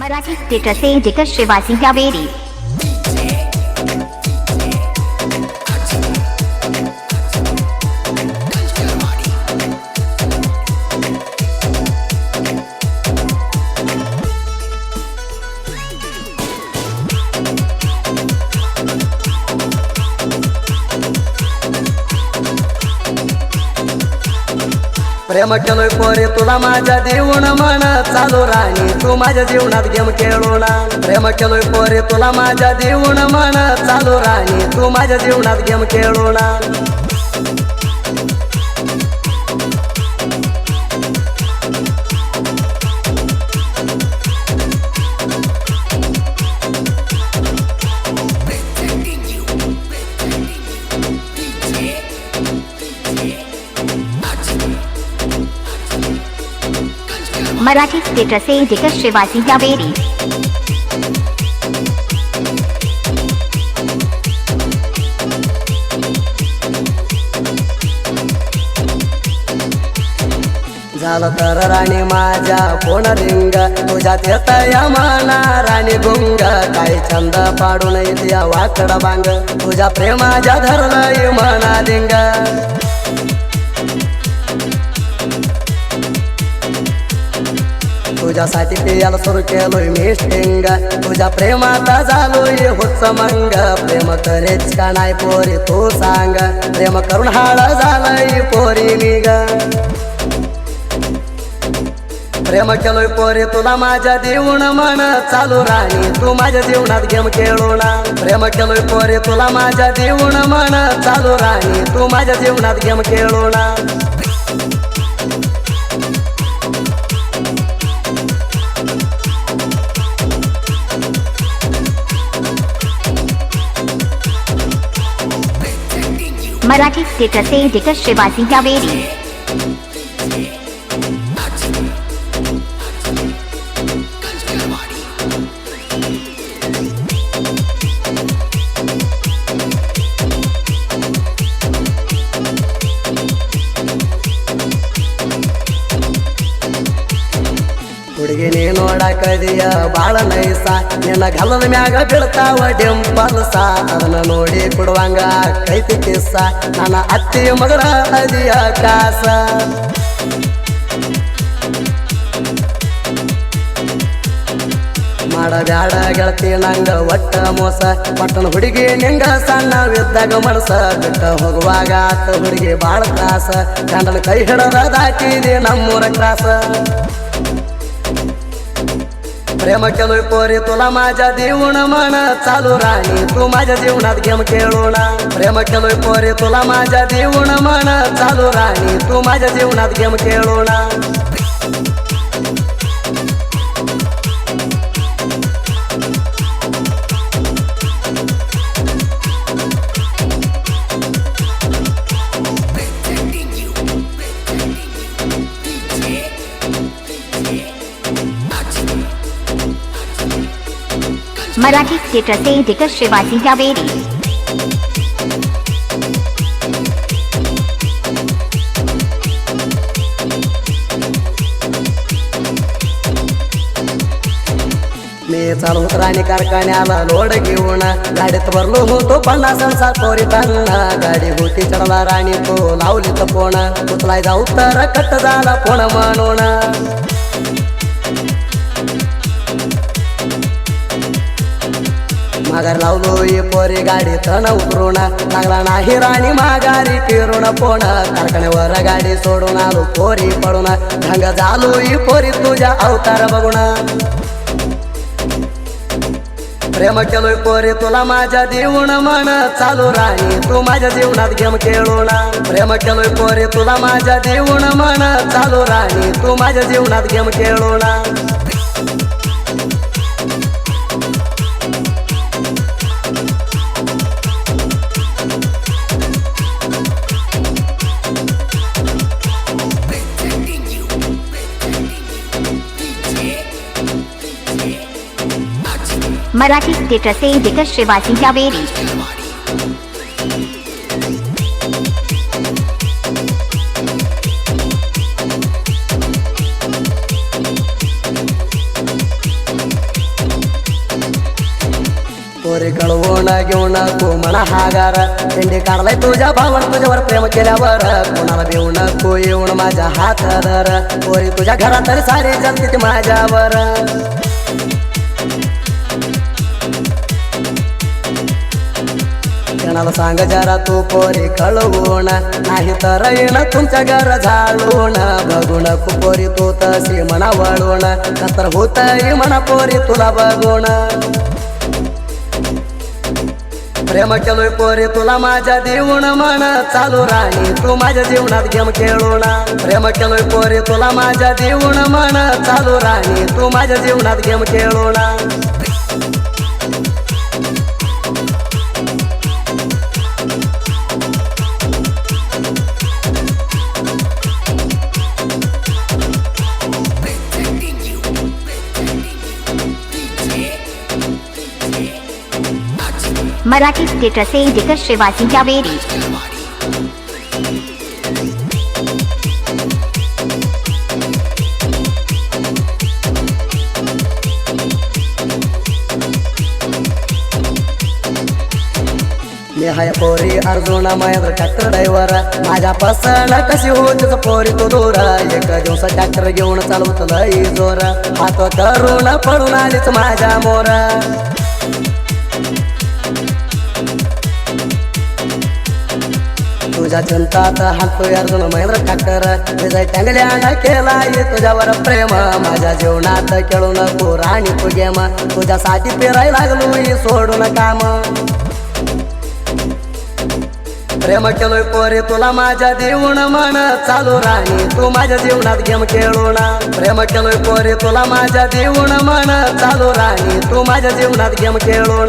मराठी थिएटरचे एडिटर श्रीवासी कावेरी प्रेम केलोय पोरे तुला माझ्या देऊन मन चालू राणी. तू माझ्या जीवनात गेम खेळू ना. प्रेम केलोय पोरे तुला माझ्या देऊन मन चालू राणी. तू माझ्या जीवनात गेम खेळू मराठी थिएटरचे एडिटर श्रीवासी कावेरी झालं तर राणी माझ्या कोण रिंग? तुझ्या येत या माना राणी गुंग काय छंद पाडून येते वाकड बांग. तुझ्या प्रेमाच्या धरलंय मना लिंग तुझ्यासाठी पियाला सुरू केलोय मी स्टिंग तुझ्या प्रेमाचा झालोय होच मंग प्रेम करेच का नाही पोरी तू सांग. प्रेम करून हाळ झालंय पोरी मी ग प्रेम केलोय पोरे तुला माझ्या देऊन मन चालू राणी तू माझ्या जीवनात गेम खेळू ना. प्रेम केलोय पोरे तुला माझ्या देऊन मन चालू राणी तू माझ्या जीवनात गेम खेळू ना. मराठी थिएटरचे एडिटर श्रीवासी ಹುಡುಗಿ ನೀ ನೋಡಕದಿಯ ಬಾಳ ನೈಸ ನಿನ್ನ ಗಲದ ಮ್ಯಾಗ ಬೀಳ್ತಾವ ಡಿಂಪಲ್ಸ ಅದನ್ನ ನೋಡಿ ಕೊಡುವಂಗ ಕೈತಿ ಕಿಸ್ಸ. ನನ್ನ ಅತ್ತಿ ಮಗರ ಅದಿಯ ಕಾಸ. ಮಾಡಬ್ಯಾಡ ಗೆಳತಿ, ನಂಗ ಒಟ್ಟ ಮೋಸ. ಪಟ್ಟನ ಹುಡುಗಿ ನಿಂಗ ಸಣ್ಣವಿದ್ದಾಗ ಮನಸ ಬಿಟ್ಟ ಹೋಗುವಾಗ ಆತ ಹುಡುಗಿ ಬಾಳ ತ್ರಾಸ. ಗಂಡನ ಕೈ ಹಿಡದ ದಾಟಿದೆ ನಮ್ಮೂರ ತ್ರಾಸ प्रेम केलोय पोरी तुला माझ्या देऊन मन चालू राणी. तू माझ्या जीवनात गेम खेळू ना. प्रेम केलोय पोरी तुला माझ्या देऊन मन चालू राणी. तू माझ्या जीवनात गेम खेळू मराठी थिएटरचे एडिटर श्रीवासी कावेरी मी चालू राणी कारखान्याला लोड घेऊन गाडीत भरलो होतो पन्नास संसार पोरी त्यांना गाडी होती चढला राणी तो लावली तर फोन उचलाय जाऊ तर कट झाला फोन म्हणून माघार लावलो ये पोरी गाडी तण उतरून लागला नाही राणी माघारी फिरून पोण कारखान्यावर गाडी सोडून आलो पोरी पडून ढंग झालो ही पोरी तुझ्या अवतार बघून. प्रेम केलोय पोरी तुला माझ्या देऊन मन चालू राणी तू माझ्या जीवनात गेम खेळू ना प्रेम केलोय पोरी तुला माझ्या देऊन मन चालू राणी तू माझ्या जीवनात गेम खेळू मराठी थिएटरचे एडिटर श्रीवासी कावेरी पोरी कळवून घेऊन तू म्हणा हागार. शेंडी काढलाय तुझ्या भावन तुझ्यावर प्रेम केल्यावर. कोणाला भिवू को येऊन माझ्या हात धर पोरी तुझ्या घरात तरी सारी जगती माझ्यावर. कोणाला सांग जरा तू पोरी कळवून नाही तर येण तुमच्या घर झाडून बघून पोरी तू तशी म्हणा वळून नंतर होत म्हणा पोरी तुला बघून. प्रेम केलोय पोरी तुला माझ्या देऊन म्हण चालू राणी तू माझ्या जीवनात गेम खेळून. प्रेम केलोय पोरी तुला माझ्या देऊन म्हण चालू राणी तू माझ्या जीवनात गेम खेळून. मराठी थिएटरचे दिग्गज शिवाजी जावेरी मी हाय पोरी अर्जुना महेंद्र ट्रॅक्टर ड्रायव्हर. माझ्या पसण कशी होतीच पोरी तो दूर? एका दिवस ट्रॅक्टर घेऊन चालवत लई जोर. हात करून पडून आलीच माझ्या मोरा. तुझ्या चिंतात हातोय अर्जुन महेंद्र ठाकर. विजय टँगल्यानं केला तुझ्यावर प्रेम. माझ्या जीवनात खेळू नको राणी तू गेम. तुझ्यासाठी पेराय लागलो सोडून काम. प्रेम केलोय पोरे तुला माझ्या देऊन म्हण. चालू राणी तू माझ्या जीवनात गेम खेळून. प्रेम केलोय पोरी तुला माझ्या देऊन म्हण. चालू राणी तू माझ्या जीवनात गेम खेळून.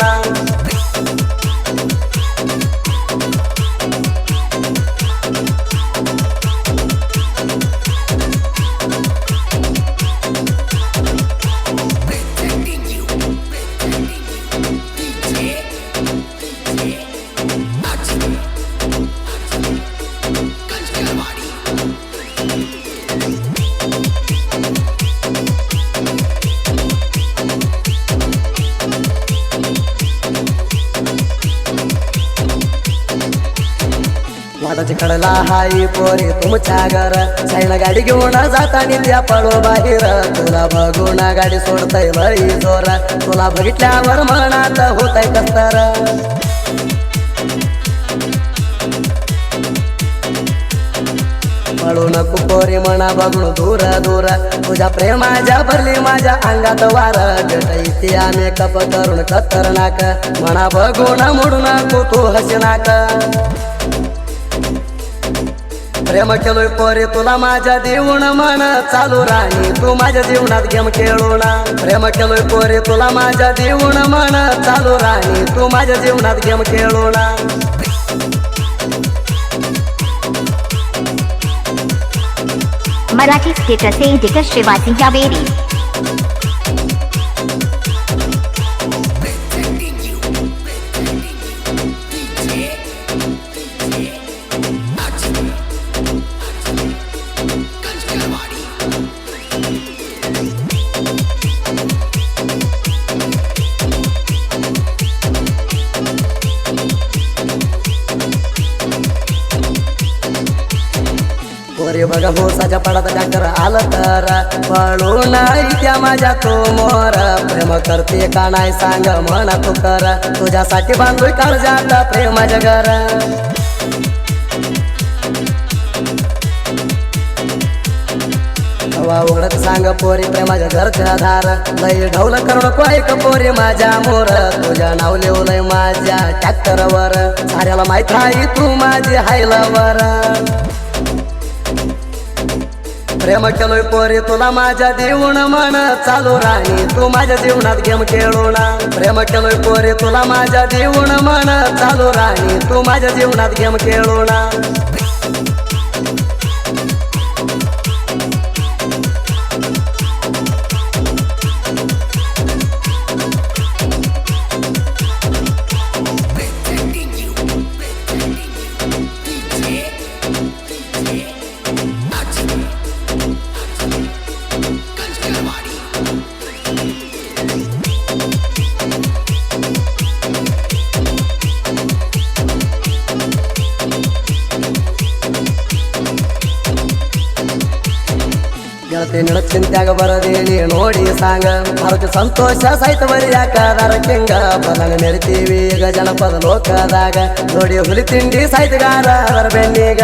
चिखडला हाई पोरी तुमच्या घर. साईला गाडी घेऊन जातानी त्या पळो बाहेर. तुला बघून गाडी सोडताय लई जोर. तुला बघितल्यावर मनात होताय कसतर. पळू नको पोरी म्हणा बघून दूर दूर. तुझ्या प्रेमाच्या भरली माझ्या अंगात वार. इथे आम्ही कप करून खतरनाक. म्हणा बघून मोडू नको तू हसनाक प्रेम केलोय पोरे तुला माझ्या देऊन म्हण चालू राणी तू माझ्या जीवनात गेम खेळून प्रेम केलोय पोरे तुला माझ्या देऊन म्हण चालू राणी तू माझ्या जीवनात गेम खेळून मराठी थिएटरचे दिग्गज शिवाजी जावेरी. पोरे बघा होसाच्या पडात डॉक्टर आलं तर. पळून त्या माझ्या तू मोर प्रेम करते का नाही सांग म्हणा तू कर. तुझ्यासाठी बांधूय काळजात प्रेमाच्या घर हवा उघडत सांग पोरी प्रेमाच्या घरच्या धार. लई ढवल करू नको ऐक पोरी माझ्या मोर. तुझ्या नाव लिवलंय माझ्या ट्रॅक्टरवर साऱ्याला माहीत आहे तू माझी हायलावर. प्रेम केलोय पोरी तुला माझ्या देऊन म्हण चालू राणी. तू माझ्या जीवनात गेम खेळून प्रेम केलोय पोरी तुला माझ्या देऊन म्हण चालू राणी. तू माझ्या जीवनात गेम खेळून ಚಿಂತ್ಯಾಗ ಬರದೇನಿ ನೋಡಿ ಸಾಂಗ. ಭಾರತ ಸಂತೋಷ ಸಹಿತ ಬರಿ ಯಾಕದಾರ ಕೆಂಗ. ಬಲಂಗ ಮೆರಿತೀವಿ ಈಗ ಜನಪದ ಲೋಕದಾಗ. ನೋಡಿ ಹುಲಿ ತಿಂಡಿ ಸಹಿತಗಾರ ಅದರ ಬೆನ್ನಿಗ.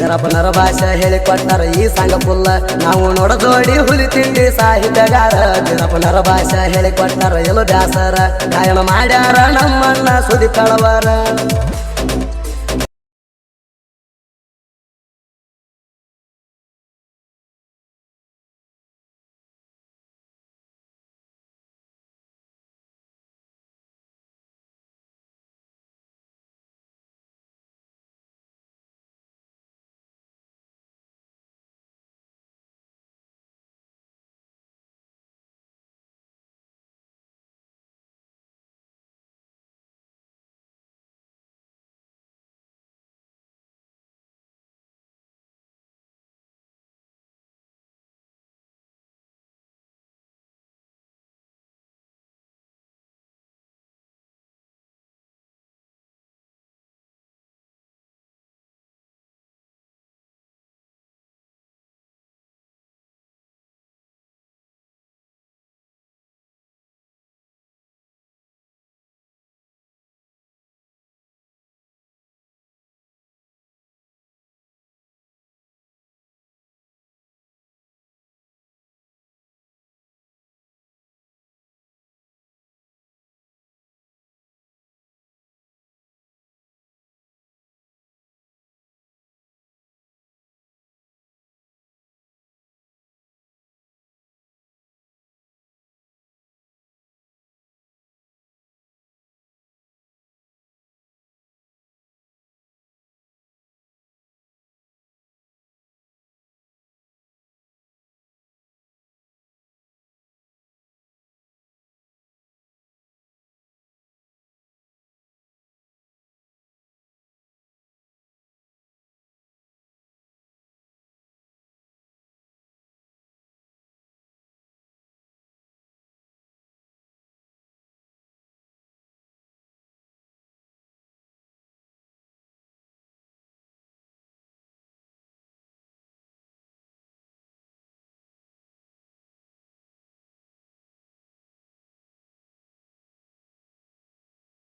ಜರಪನರ ಭಾಷೆ ಹೇಳಿಕೊಟ್ಟಾರ ಈ ಸಂಘ ಪುಲ್ಲ ನಾವು ನೋಡದೋಡಿ ಹುಲಿ ತಿಂಡಿ ಸಾಹಿತ್ಯಗಾರ ಜರಪನರ ಭಾಷೆ ಹೇಳಿಕೊಟ್ಟಾರ ಎಲ್ಲೋ ದಾಸರ ಗಾಯನ ಮಾಡ್ಯಾರ ನಮ್ಮನ್ನ ಸುದಿ ಕಳವರ.